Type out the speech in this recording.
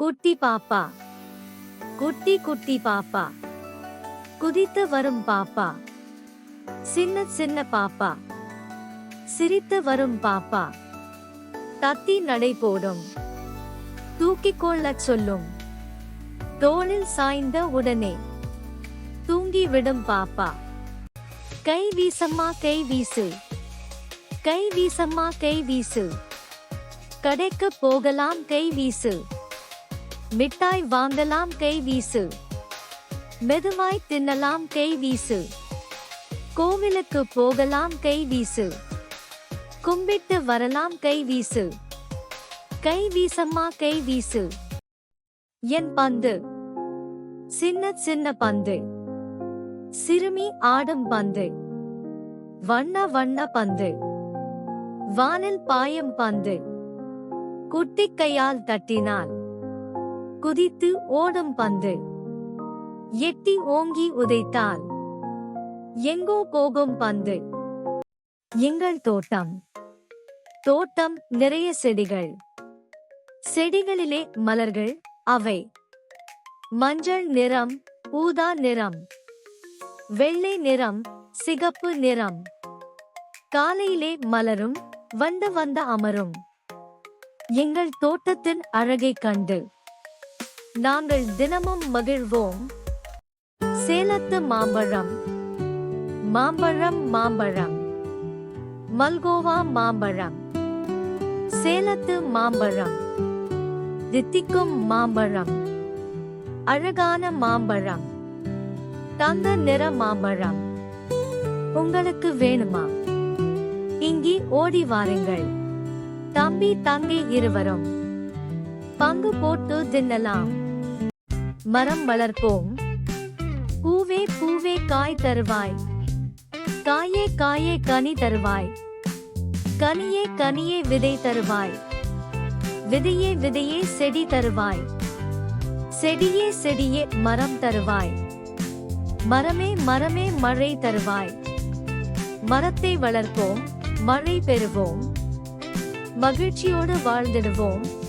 குட்டி பாப்பா. குட்டி குட்டி பாப்பா. குதித்து வரும் பாப்பா. சின்ன சின்ன பாப்பா. சிரித்து வரும் பாப்பா. தத்தி நடை போடும். தூக்கிக் கொள்ளச் சொல்லும். தோளில் சாய்ந்த உடனே தூங்கி விடும் பாப்பா. கை வீசம்மா கை வீசு. கை வீசம்மா கை வீசு. கடைக்கு போகலாம் கை வீசு. மிட்டாய் வாங்கலாம் கை வீசு. மெதுவாய் தின்னலாம் கை வீசு. கோவிலுக்கு போகலாம் கை வீசு. கும்பிட்டு வரலாம் கை வீசு. கை வீசம்மா கை வீசு. என் பந்து. சின்ன சின்ன பந்து. சிறுமி ஆடும் பந்து. வண்ண வண்ண பந்து. வானில் பாயம் பந்து. குட்டி கையால் தட்டினால். குதித்து ஓடும் பந்து. எட்டி ஓங்கி உதைத்தால் எங்கோ போகும் பந்து. எங்கள் தோட்டம். தோட்டம் நிறைய செடிகள். செடிகளிலே மலர்கள் அவை. மஞ்சள் நிறம் ஊதா நிறம். வெள்ளை நிறம் சிகப்பு நிறம். காலையிலே மலரும் வந்து வந்த அமரும். எங்கள் தோட்டத்தின் அழகைக் கண்டு. நாங்கள் தினமும் மகிழ்வோம். சேலத்து மாம்பழம். மாம்பழம் மாம்பழம். மல்கோவா மாம்பழம். சேலத்து மாம்பழம். தித்திக்கும் மாம்பழம். அழகான மாம்பழம். தங்க நிற மாம்பழம். உங்களுக்கு வேணுமா? இங்கே ஓடி வாருங்கள். தம்பி தங்கை இருவரும். பங்கு போட்டு தின்னலாம். மரம் வளர்ப்போம். பூவே பூவே காய் தருவாய். காயே காயே கனி தருவாய். கனியே கனியே விதை தருவாய். விதையே விதையே செடி தருவாய். செடியே செடியே மரம் தருவாய். மரமே மரமே மழை தருவாய். மரத்தை வளர்ப்போம் மழை பெறுவோம். மகிழ்ச்சியோடு வாழ்ந்திடுவோம்.